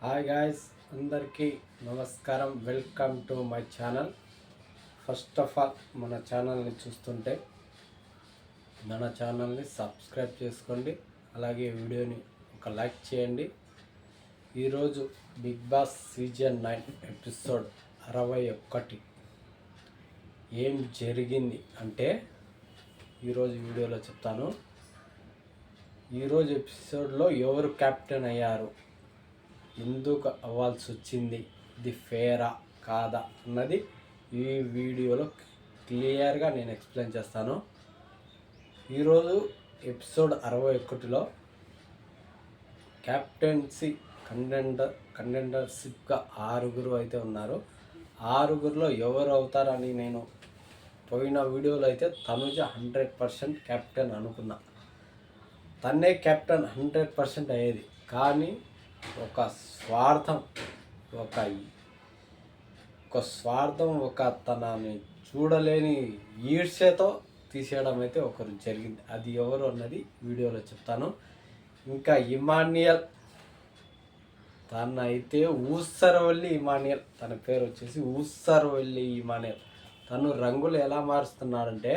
Hi guys అందరికీ నమస్కారం. Welcome to my channel. First of all మన ఛానల్ని చూస్తుంటే మన ఛానల్ని సబ్స్క్రైబ్ చేసుకోండి. అలాగే వీడియోని ఒక లైక్ చేయండి. ఈరోజు Bigg Boss season nine episode అరవై ఒక్కటి. ఏం జరిగింది అంటే ఈరోజు వీడియోలో చెప్తాను. ఈరోజు ఎపిసోడ్లో ఎవరు కెప్టెన్ అయ్యారు? ఎందుకు అవ్వాల్సి వచ్చింది ఇది ఫేరా కాదా? అన్నది ఈ వీడియోలో క్లియర్గా నేను ఎక్స్ప్లెయిన్ చేస్తాను. ఈరోజు ఎపిసోడ్ అరవై ఒకటిలో క్యాప్టెన్సీ కంటెండర్ కంటెండర్షిప్గా ఆరుగురు అయితే ఉన్నారు. ఆరుగురిలో ఎవరు అవుతారని నేను పోయిన వీడియోలో అయితే తనుజ హండ్రెడ్ పర్సెంట్ కెప్టెన్ అనుకున్నా. తన్నే కెప్టెన్ హండ్రెడ్ పర్సెంట్ అయ్యేది. కానీ ఒక స్వార్థం ఒక ఒక స్వార్థం ఒక తనని చూడలేని ఈర్ష్యతో తీసేయడం అయితే ఒకరు జరిగింది. అది ఎవరు అన్నది వీడియోలో చెప్తాను. ఇంకా ఇమాన్యుయల్ తన అయితే ఊసరవల్లి ఇమానియల్ తన పేరు వచ్చేసి ఊసరవల్లి ఇమానియల్ తను రంగులు ఎలా మారుస్తున్నాడంటే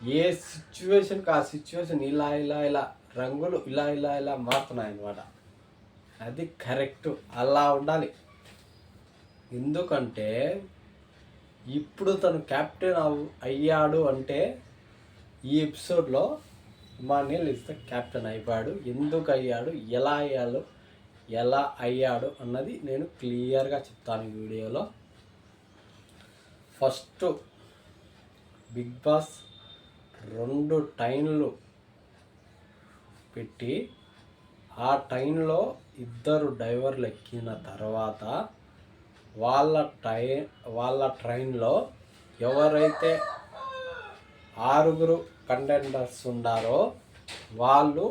ఏ సిచ్యువేషన్కి ఆ సిచ్యువేషన్ ఇలా ఇలా ఇలా రంగులు ఇలా ఇలా ఇలా మారుతున్నాయి అన్నమాట అది కరెక్ట్. అలా ఉండాలి. ఎందుకంటే ఇప్పుడు తను కెప్టెన్ అవ్ అయ్యాడు అంటే ఈ ఎపిసోడ్లో ఇమానియల్ ఇస్ ద కెప్టెన్ అయిపోయాడు. ఎందుకు అయ్యాడు? ఎలా అయ్యాడు? ఎలా అయ్యాడు అన్నది నేను క్లియర్గా చెప్తాను ఈ వీడియోలో. ఫస్ట్ బిగ్ బాస్ రెండు టైంలు పెట్టి ఆ టైంలో ఇద్దరు డ్రైవర్లు ఎక్కిన తర్వాత వాళ్ళ టై వాళ్ళ ట్రైన్లో ఎవరైతే ఆరుగురు కంటెండర్స్ ఉన్నారో వాళ్ళు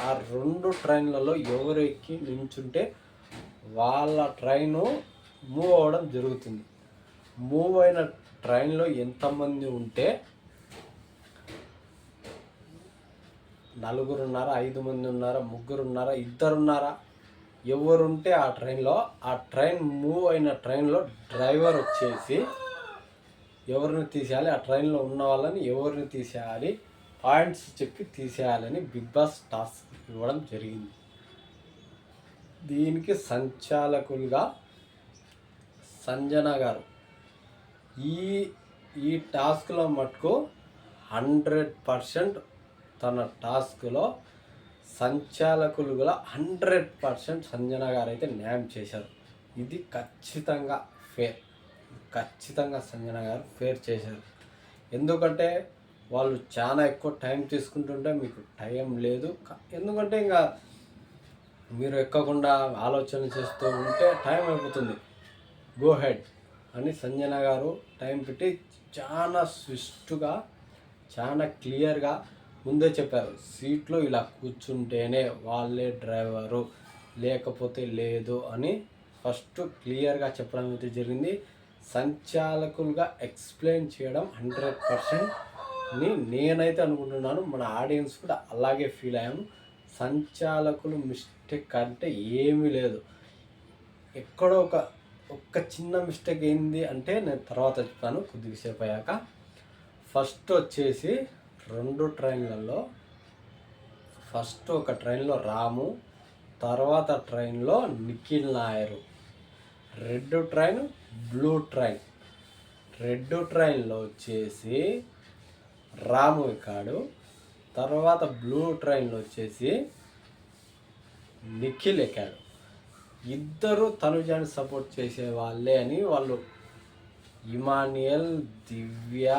ఆ రెండు ట్రైన్లలో ఎవరు ఎక్కి నించుంటే వాళ్ళ ట్రైను మూవ్ అవ్వడం జరుగుతుంది. మూవ్ అయిన ట్రైన్లో ఎంతమంది ఉంటే నలుగురు ఉన్నారా ఐదు మంది ఉన్నారా ముగ్గురు ఉన్నారా ఇద్దరు ఉన్నారా ఎవరుంటే ఆ ట్రైన్లో ఆ ట్రైన్ మూవ్ అయిన ట్రైన్లో డ్రైవర్ వచ్చేసి ఎవరిని తీసేయాలి? ఆ ట్రైన్లో ఉన్న వాళ్ళని ఎవరిని తీసేయాలి? పాయింట్స్ చెప్పి తీసేయాలని బిగ్ బాస్ టాస్క్ ఇవ్వడం జరిగింది. దీనికి సంచాలకులుగా సంజన గారు. ఈ ఈ టాస్క్లో మటుకు హండ్రెడ్ పర్సెంట్ తన టాస్క్లో సంచాలకులుగా హండ్రెడ్ పర్సెంట్ సంజన గారు అయితే న్యాయం చేశారు. ఇది ఖచ్చితంగా ఫేర్. ఖచ్చితంగా సంజన గారు ఫేర్ చేశారు. ఎందుకంటే వాళ్ళు చాలా ఎక్కువ టైం తీసుకుంటుంటే మీకు టైం లేదు. ఎందుకంటే ఇంకా మీరు ఎక్కకుండా ఆలోచన చేస్తూ ఉంటే టైం అయిపోతుంది. గో హెడ్ అని సంజన గారు టైం పెట్టి చాలా స్విఫ్ట్గా చాలా క్లియర్గా ముందే చెప్పారు సీట్లో ఇలా కూర్చుంటేనే వాళ్ళే డ్రైవరు లేకపోతే లేదు అని ఫస్ట్ క్లియర్గా చెప్పడం అయితే జరిగింది. సంచాలకులుగా ఎక్స్ప్లెయిన్ చేయడం హండ్రెడ్ పర్సెంట్ అని నేనైతే అనుకుంటున్నాను. మన ఆడియన్స్ కూడా అలాగే ఫీల్ అయ్యాము. సంచాలకులు మిస్టేక్ అంటే ఏమీ లేదు. ఎక్కడో ఒక ఒక్క చిన్న మిస్టేక్ ఏంది అంటే నేను తర్వాత చెప్తాను కొద్దిసేపు అయ్యాక. ఫస్ట్ వచ్చేసి రెండు ట్రైన్లలో ఫస్ట్ ఒక ట్రైన్లో రాము తర్వాత ట్రైన్లో Nikhil Nair. Red train blue train. Red ట్రైన్లో వచ్చేసి రాము ఎక్కాడు తర్వాత బ్లూ ట్రైన్లో వచ్చేసి నిఖిల్ ఎక్కాడు. ఇద్దరు తనుజాని సపోర్ట్ చేసే వాళ్ళే అని వాళ్ళు ఇమానియల్ దివ్య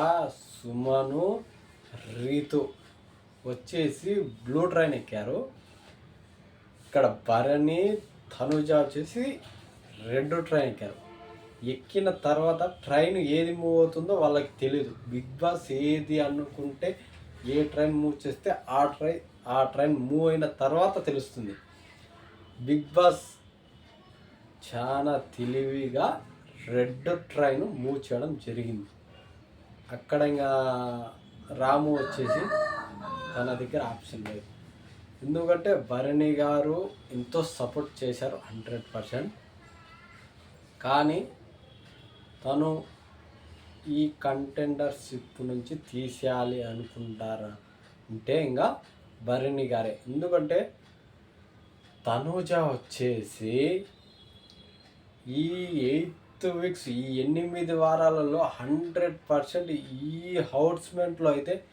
సుమను రీతు వచ్చేసి బ్లూ ట్రైన్ ఎక్కారు. ఇక్కడ భరణి తనుజ వచ్చేసి రెడ్ ట్రైన్ ఎక్కారు. ఎక్కిన తర్వాత ట్రైన్ ఏది మూవ్ అవుతుందో వాళ్ళకి తెలియదు బిగ్ బాస్ ఏది అనుకుంటే ఏ ట్రైన్ మూవ్ చేస్తే ఆ ట్రైన్ ఆ ట్రైన్ మూవ్ అయిన తర్వాత తెలుస్తుంది. బిగ్ బాస్ చాలా తెలివిగా రెడ్ ట్రైన్ మూవ్ చేయడం జరిగింది. అక్కడ ఇంకా రాము వచ్చేసి తన దగ్గర ఆప్షన్ లేదు. ఎందుకంటే భరణి గారు ఎంతో సపోర్ట్ చేశారు హండ్రెడ్ పర్సెంట్. కానీ తను ఈ కంటెండర్షిప్ నుంచి తీసేయాలి అనుకుంటారా అంటే ఇంకా భరణి గారే. ఎందుకంటే తనూజ వచ్చేసి ఈ ఎయిత్ వీక్స్ ఈ ఎనిమిది వారాలలో హండ్రెడ్ పర్సెంట్ ఈ హౌట్స్మెంట్లో అయితే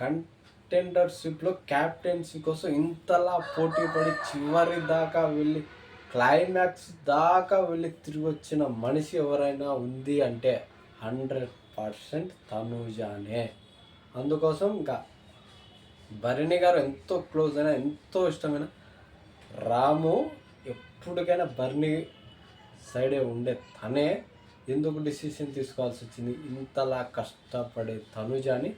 కంటెండర్షిప్లో క్యాప్టెన్సీ కోసం ఇంతలా పోటీ పడి చివరి దాకా వెళ్ళి క్లైమాక్స్ దాకా వెళ్ళి తిరిగి వచ్చిన మనిషి ఎవరైనా ఉంది అంటే హండ్రెడ్ పర్సెంట్ తనుజానే. అందుకోసం ఇంకా భరణి గారు ఎంతో క్లోజ్ అయినా ఎంతో ఇష్టమైన రాము ఎప్పటికైనా భరణి సైడే ఉండే తనే ఎందుకు డిసిషన్ తీసుకోవాల్సి వచ్చింది? ఇంతలా కష్టపడే తనుజాని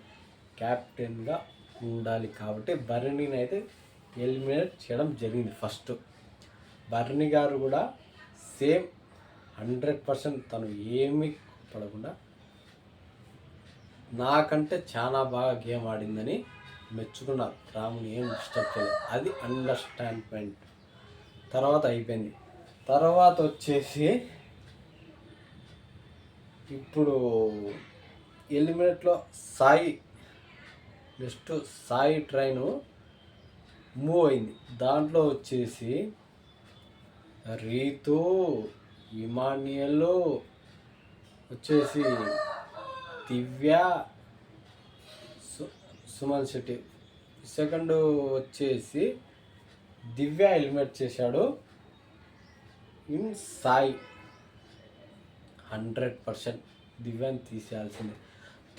క్యాప్టెన్గా ఉండాలి కాబట్టి బర్నీని అయితే ఎలిమినేట్ చేయడం జరిగింది ఫస్ట్. భరణి గారు కూడా సేమ్ హండ్రెడ్ పర్సెంట్ తను ఏమీ పడకుండా నాకంటే చాలా బాగా గేమ్ ఆడిందని మెచ్చుకున్నారు. రాముని ఏం డిస్టర్బ్ చేయలేదు. అది అండర్స్టాండ్మెంట్. తర్వాత అయిపోయింది. తర్వాత వచ్చేసి ఇప్పుడు ఎలిమినేట్లో Sai next Sai train move అయింది. దాంట్లో వచ్చేసి రీతు ఇమానియల్ వచ్చేసి దివ్య సు- సుమన్ శెట్టి. సెకండ్ వచ్చేసి దివ్య హెల్మెట్ చేశాడు. ఇన్ సాయి హండ్రెడ్ పర్సెంట్ దివ్యాన్ని తీసేయాల్సిందే.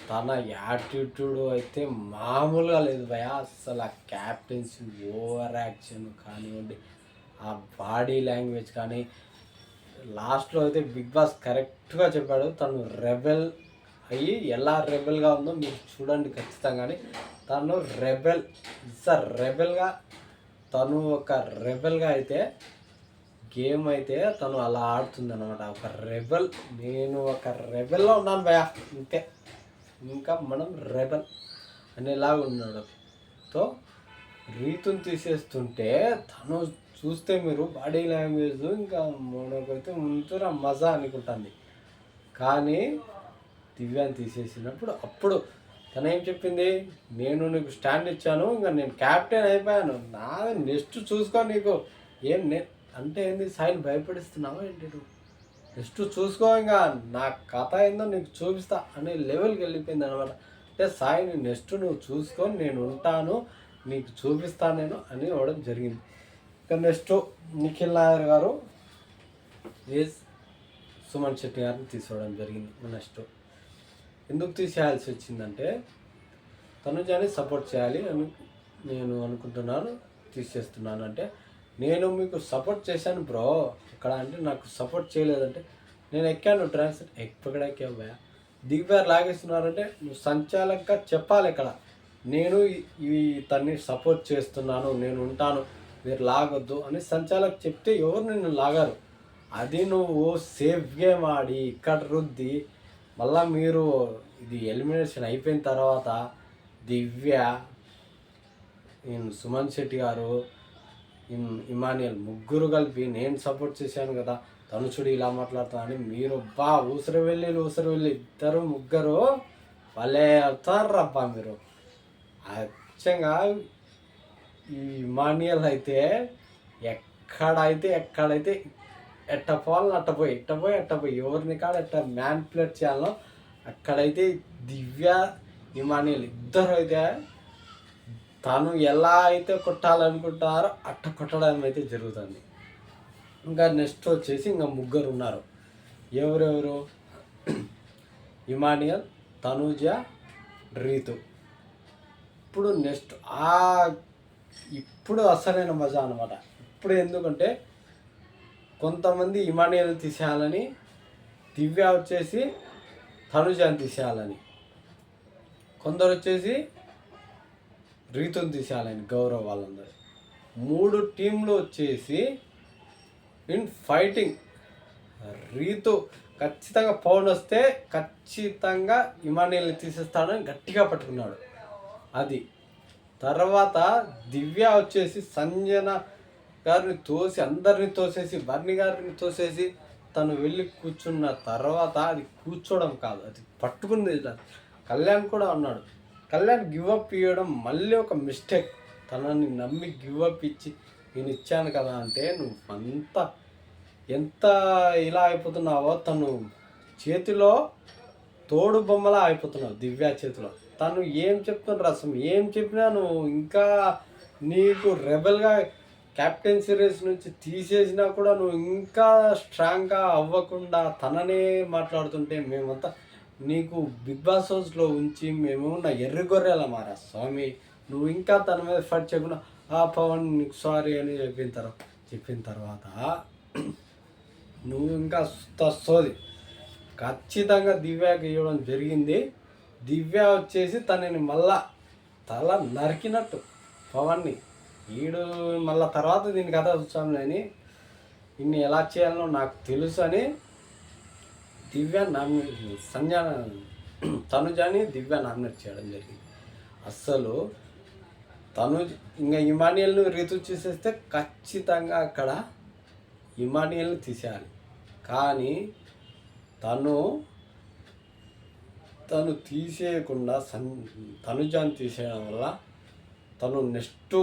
తన యాటిట్యూడ్ అయితే మామూలుగా లేదు భయ అసలు ఆ క్యాప్టెన్సీ ఓవర్ యాక్షన్ కానివ్వండి ఆ బాడీ లాంగ్వేజ్ కానీ లాస్ట్లో అయితే బిగ్ బాస్ కరెక్ట్గా చెప్పాడు. తను రెబెల్ అయ్యి ఎలా రెబెల్గా ఉందో మీరు చూడండి ఖచ్చితంగానే తను రెబెల్ ఇట్స్ రెబెల్గా తను ఒక రెబెల్గా అయితే గేమ్ అయితే తను అలా ఆడుతుంది అనమాట ఒక రెబెల్. నేను ఒక రెబెల్లో ఉన్నాను భయ ఇంతే. ఇంకా మనం రెబెల్ అనేలాగా ఉన్నాడు. తో రీతుని తీసేస్తుంటే తను చూస్తే మీరు బాడీ లాంగ్వేజ్ ఇంకా మనకైతే ముందుర మజా అనుకుంటుంది. కానీ దివ్యాన్ని తీసేసినప్పుడు అప్పుడు తను ఏం చెప్పింది? నేను నీకు స్టాండ్ ఇచ్చాను ఇంకా నేను క్యాప్టెన్ అయిపోయాను. నా నెక్స్ట్ చూసుకో నీకు. ఏం నేను అంటే ఏంది? సాయిని భయపడిస్తున్నావా ఏంటి నువ్వు? నెక్స్ట్ చూసుకో ఇంకా నా కథ ఏందో నీకు చూపిస్తా అనే లెవెల్కి వెళ్ళిపోయింది అనమాట అంటే సాయిని నెక్స్ట్ నువ్వు చూసుకొని నేను ఉంటాను నీకు చూపిస్తాను నేను అని ఇవ్వడం జరిగింది. ఇక నెక్స్ట్ నిఖిల్ నాయర్ గారు ఈజ్ సుమన్ శెట్టి గారిని తీసుకోవడం జరిగింది నెక్స్ట్. ఎందుకు తీసేయాల్సి వచ్చిందంటే తనుజాని సపోర్ట్ చేయాలి అని నేను అనుకుంటున్నాను తీసేస్తున్నాను అంటే నేను మీకు సపోర్ట్ చేశాను బ్రో ఇక్కడ అంటే నాకు సపోర్ట్ చేయలేదంటే నేను ఎక్కాను ట్రాన్స్ ఎక్కడ ఎక్కావు భయ లాగేస్తున్నారంటే నువ్వు సంచాలకంగా చెప్పాలి ఇక్కడ. నేను ఈ- తన్ని సపోర్ట్ చేస్తున్నాను నేను ఉంటాను మీరు లాగొద్దు అని సంచాలక్ చెప్తే ఎవరు నిన్ను లాగారు? అది నువ్వు సేఫ్ గేమ్ ఆడి ఇక్కడ రుద్ది మళ్ళా మీరు ఇది ఎలిమినేషన్ అయిపోయిన తర్వాత దివ్య నేను సుమన్ శెట్టి గారు ఇమానియల్ ముగ్గురు కలిపి నేను సపోర్ట్ చేశాను కదా. తనుచుడు ఇలా మాట్లాడుతా మీరు బా ఊసరు వెళ్ళి ఊసరు వెళ్ళి ఇద్దరు ముగ్గురు వాళ్ళే అవుతారబ్బా మీరు. అచ్చంగా ఈ ఇమానియల్ అయితే ఎక్కడైతే ఎక్కడైతే ఎట్ట పోవాలని అట్టపోయి ఎట్టపోయి ఎట్టపోయి ఎవరిని కాడ ఎట్ట మ్యాన్ప్లేట్ చేయాలో అక్కడైతే దివ్య ఇమానియల్ ఇద్దరు అయితే తను ఎలా అయితే కొట్టాలనుకుంటారో అట్ట కొట్టడం అయితే జరుగుతుంది. ఇంకా నెక్స్ట్ వచ్చేసి ఇంకా ముగ్గురు ఉన్నారు. ఎవరెవరు? ఇమానియల్ తనుజ రీతు. ఇప్పుడు నెక్స్ట్ ఆ ఇప్పుడు అసలైన మజా అనమాట ఇప్పుడు ఎందుకంటే కొంతమంది ఇమానియల్ తీసేయాలని దివ్య వచ్చేసి తనుజాని తీసేయాలని. కొందరు వచ్చేసి రీతుని తీసేయాలని గౌరవ్ వాళ్ళందరూ. మూడు టీంలు వచ్చేసి ఇన్ ఫైటింగ్ రీతు ఖచ్చితంగా పౌన్ వస్తే ఖచ్చితంగా ఇమానియల్ని తీసేస్తాడని గట్టిగా పట్టుకున్నాడు. అది. తర్వాత దివ్య వచ్చేసి సంజన గారిని తోసి అందరిని తోసేసి బర్ని గారిని తోసేసి తను వెళ్ళి కూర్చున్న తర్వాత అది కూర్చోవడం కాదు అది పట్టుకుంది. కళ్యాణ్ కూడా ఉన్నాడు. కళ్యాణ్ గివ్ అప్ ఇవ్వడం మళ్ళీ ఒక మిస్టేక్ తనని నమ్మి గివ్ అప్ ఇచ్చి నేను ఇచ్చాను కదా అంటే నువ్వు అంత ఎంత ఇలా అయిపోతున్నావో తను చేతిలో తోడు బొమ్మలా అయిపోతున్నావు దివ్య చేతిలో. తను ఏం చెప్తున్న రసం ఏం చెప్పినా నువ్వు ఇంకా నీకు రెబల్గా కెప్టెన్సీ రేస్ నుంచి తీసేసినా కూడా నువ్వు ఇంకా స్ట్రాంగ్గా అవ్వకుండా తననే మాట్లాడుతుంటే మేమంతా నీకు బిగ్ బాస్ హౌస్లో ఉంచి మేము నా ఎర్ర గొర్రెల మారా స్వామి. నువ్వు ఇంకా తన మీద ఫైట్ చేయకుండా ఆ పవన్ నీకు సారీ అని చెప్పిన తర్వాత చెప్పిన తర్వాత నువ్వు ఇంకా తస్తోది ఖచ్చితంగా దివ్యాకి ఇవ్వడం జరిగింది. దివ్య వచ్చేసి తనని మళ్ళా తల నరికినట్టు పవన్ని. ఈడు మళ్ళా తర్వాత దీని కథ చూసాంలేని ఇన్ని ఎలా చేయాలో నాకు తెలుసు అని దివ్య నామినేట్ సంజన తనుజాని దివ్య నామినేట్ చేయడం జరిగింది. అస్సలు తనుజ్ ఇంకా ఇమానియల్ను రీతు చూసేస్తే ఖచ్చితంగా అక్కడ ఇమానియల్ని తీసేయాలి. కానీ తను తను తీసేయకుండా సన్ తనుజాన్ని తీసేయడం వల్ల తను నెక్స్ట్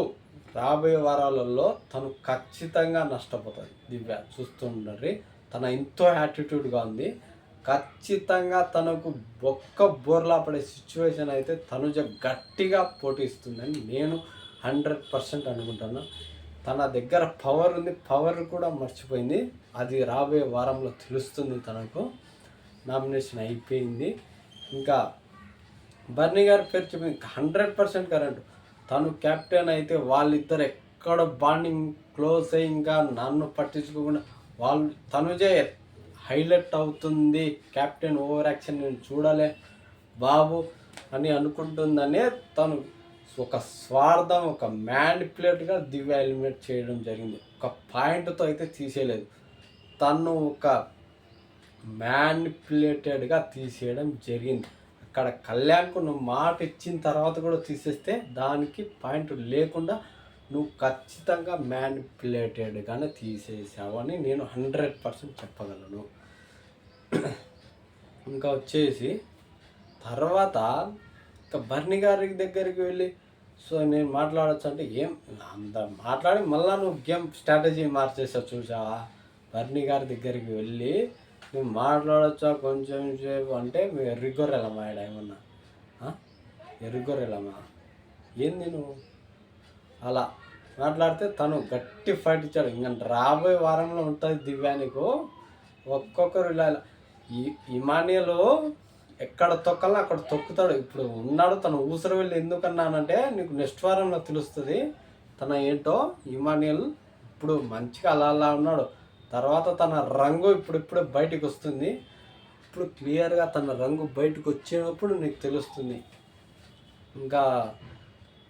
రాబోయే వారాలలో తను ఖచ్చితంగా నష్టపోతుంది దివ్య. చూస్తుండ్రి తన ఎంతో యాటిట్యూడ్గా ఉంది. ఖచ్చితంగా తనకు ఒక్క బోర్లా పడే సిచ్యువేషన్ అయితే తనుజ గట్టిగా పోటీస్తుందని నేను హండ్రెడ్ పర్సెంట్ అనుకుంటాను తన దగ్గర పవర్ ఉంది పవర్ కూడా మర్చిపోయింది. అది రాబోయే వారంలో తెలుస్తుంది తనకు. నామినేషన్ అయిపోయింది. ఇంకా బర్నీ గారి పేరు చెప్పింది హండ్రెడ్ పర్సెంట్ కరెంట్. తను కెప్టెన్ అయితే వాళ్ళిద్దరు ఎక్కడ బాండింగ్ క్లోజ్ అయ్యి ఇంకా నన్ను పట్టించుకోకుండా వాళ్ళు తనుజే హైలైట్ అవుతుంది. కెప్టెన్ ఓవర్ యాక్షన్ నేను చూడలే. బాబు అని అనుకుంటుందనే తను ఒక స్వార్థం ఒక మ్యానిపులేట్గా దివ్య ఎలిమినేట్ చేయడం జరిగింది. ఒక పాయింట్తో అయితే తీసేయలేదు. తను ఒక మ్యానిపులేటెడ్గా తీసేయడం జరిగింది. అక్కడ కళ్యాణ్కు నువ్వు మాట ఇచ్చిన తర్వాత కూడా తీసేస్తే దానికి పాయింట్ లేకుండా నువ్వు ఖచ్చితంగా మ్యానిపులేటెడ్గానే తీసేసావని నేను హండ్రెడ్ పర్సెంట్ చెప్పగలను. ఇంకా వచ్చేసి తర్వాత ఇంకా బర్ని గారి దగ్గరికి వెళ్ళి సో నేను మాట్లాడచ్చు అంటే ఏం అంత మాట్లాడి మళ్ళా నువ్వు గేమ్ స్ట్రాటజీ మార్చేసావు చూసావా? బర్ని గారి దగ్గరికి వెళ్ళి నువ్వు మాట్లాడచ్చా కొంచెం సేపు అంటే ఎర్రిగొర్రెలమ్మా ఈడ ఏమన్నా? ఎర్రిగొర్రెలమ్మా ఏంది నువ్వు? అలా మాట్లాడితే తను గట్టి ఫైట్ ఇచ్చాడు. ఇంకా రాబోయే వారంలో ఉంటుంది దివ్యానికి ఒక్కొక్కరు ఇలా. ఈ ఇమానియలు ఎక్కడ తొక్కాలో అక్కడ తొక్కుతాడు. ఇప్పుడు ఉన్నాడు తను ఊసర వెళ్ళి ఎందుకన్నానంటే నీకు నెక్స్ట్ వారంలో తెలుస్తుంది తన ఏంటో ఇమానియల్ ఇప్పుడు మంచిగా అలా అలా ఉన్నాడు. తర్వాత తన రంగు ఇప్పుడిప్పుడే బయటికి వస్తుంది. ఇప్పుడు క్లియర్గా తన రంగు బయటకు వచ్చినప్పుడు నీకు తెలుస్తుంది. ఇంకా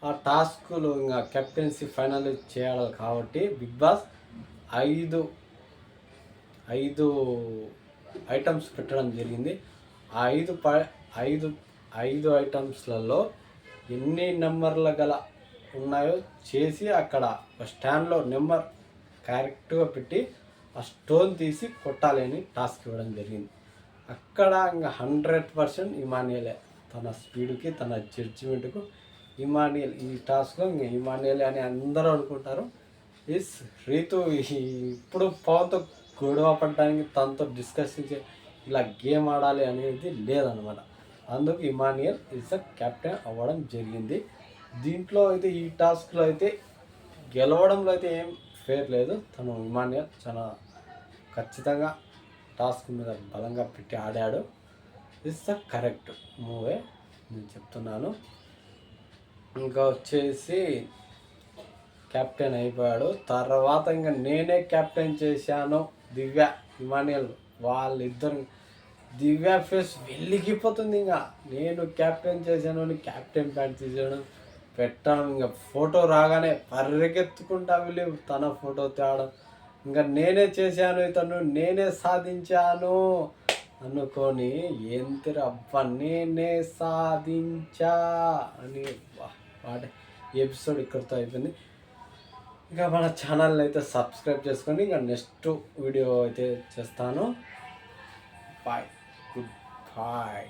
ఆ టాస్క్లు ఇంకా కెప్టెన్సీ ఫైనల్ చేయాలి కాబట్టి బిగ్ బాస్ ఐదు ఐదు ఐటమ్స్ పెట్టడం జరిగింది. ఆ ఐదు ప ఐదు ఐదు ఐటమ్స్లలో ఎన్ని నెంబర్ల గల ఉన్నాయో చేసి అక్కడ ఒక స్టాండ్లో నెంబర్ కరెక్ట్గా పెట్టి ఆ స్టోన్ తీసి కొట్టాలి అని టాస్క్ ఇవ్వడం జరిగింది. అక్కడ ఇంకా హండ్రెడ్ పర్సెంట్ ఇమానియలే తన స్పీడ్కి తన జడ్జిమెంట్కు ఇమానియల్ ఈ టాస్క్లో ఇంకా ఇమానియలే అని అందరూ అనుకుంటారు. ఇస్ రీతు ఇప్పుడు పవన్తో గొడవ పడడానికి తనతో డిస్కషన్ చే ఇలా గేమ్ ఆడాలి అనేది లేదనమాట అందుకు ఇమానియల్ ఇస్ ద కెప్టెన్ అవ్వడం జరిగింది. దీంట్లో అయితే ఈ టాస్క్లో అయితే గెలవడంలో అయితే ఏం ఫేర్ లేదు. తను ఇమానియల్ చాలా ఖచ్చితంగా టాస్క్ మీద బలంగా పెట్టి ఆడాడు. ఇస్ ద కరెక్ట్ మూవే నేను చెప్తున్నాను. ఇంకా వచ్చేసి కెప్టెన్ అయిపోయాడు. తర్వాత ఇంకా నేనే కెప్టెన్ చేశాను. దివ్య ఇమానియల్ వాళ్ళిద్దరు దివ్య ఫేస్ వెలిగిపోతుంది ఇంకా. నేను కెప్టెన్ చేశాను అని కెప్టెన్ ప్యాంట్ తీసాను పెట్టాను. ఇంకా ఫోటో రాగానే పరిగెత్తుకుంటా వెళ్ళి తన ఫోటో తేవడం. ఇంకా నేనే చేశాను ఇతను నేనే సాధించాను అనుకొని ఏంటి అబ్బా నేనే సాధించా అని వాడే ఎపిసోడ్ ఇక్కడితో అయిపోయింది. ఇంకా మన ఛానల్ని అయితే సబ్స్క్రైబ్ చేసుకొని ఇంకా నెక్స్ట్ వీడియో అయితే చేస్తాను. బాయ్. Good bye.